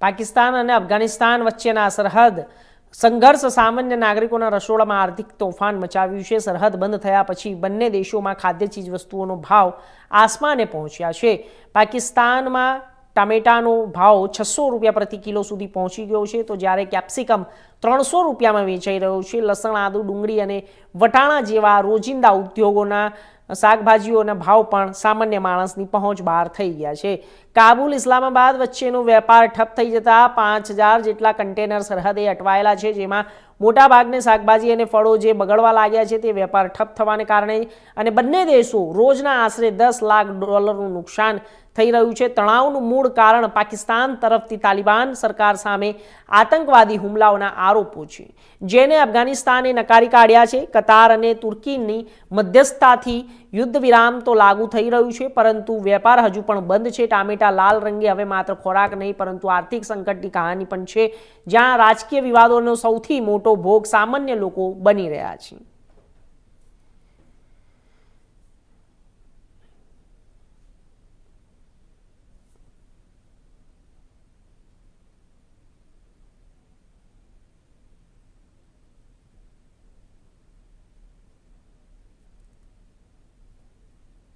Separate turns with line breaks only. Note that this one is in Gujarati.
પાકિસ્તાન અને અફઘાનિસ્તાન વચ્ચેના સરહદ સંઘર્ષ સામાન્ય નાગરિકોના રસોડામાં આર્થિક તોફાન મચાવ્યું છે. સરહદ બંધ થયા પછી બંને દેશોમાં ખાદ્ય ચીજ વસ્તુઓનો ભાવ આસમાને પહોંચ્યા છે. પાકિસ્તાનમાં ટામેટાનો ભાવ છસો રૂપિયા પ્રતિ કિલો સુધી પહોંચી ગયો છે. તો જ્યારે કેપ્સિકમ ત્રણસો રૂપિયામાં વેચાઈ રહ્યો છે. લસણ, આદુ, ડુંગળી અને વટાણા જેવા રોજિંદા ઉદ્યોગોના શાકભાજીઓના ભાવ પણ સામાન્ય માણસની પહોંચ બહાર થઈ ગયા છે. કાબુલ ઇસ્લામાબાદ વચ્ચેનો વેપાર ઠપ થઈ જતા પાંચ હજાર જેટલા કન્ટેનર સરહદે અટવાયેલા છે, જેમાં મોટાભાગને શાકભાજી અને ફળો જે બગડવા લાગ્યા છે તે વેપાર ઠપ થવાને કારણે અને બંને દેશો રોજના આશરે દસ લાખ ડોલરનું નુકસાન થઈ રહ્યું છે. તણાવનું મૂળ કારણ પાકિસ્તાન તરફથી તાલિબાન સરકાર સામે આતંકવાદી હુમલાઓના આરોપો છે. જેને અફઘાનિસ્તાને નકારી કાઢ્યા છે, કતાર અને તુર્કીની મધ્યસ્થતાથી યુદ્ધ વિરામ તો લાગુ થઈ રહ્યું છે, પરંતુ વેપાર હજુ પણ બંધ છે. ટામેટા લાલ રંગે હવે માત્ર ખોરાક નહીં, પરંતુ આર્થિક સંકટની કહાની પણ છે, જ્યાં રાજકીય વિવાદોનો સૌથી મોટો ભોગ સામાન્ય લોકો બની રહ્યા છે.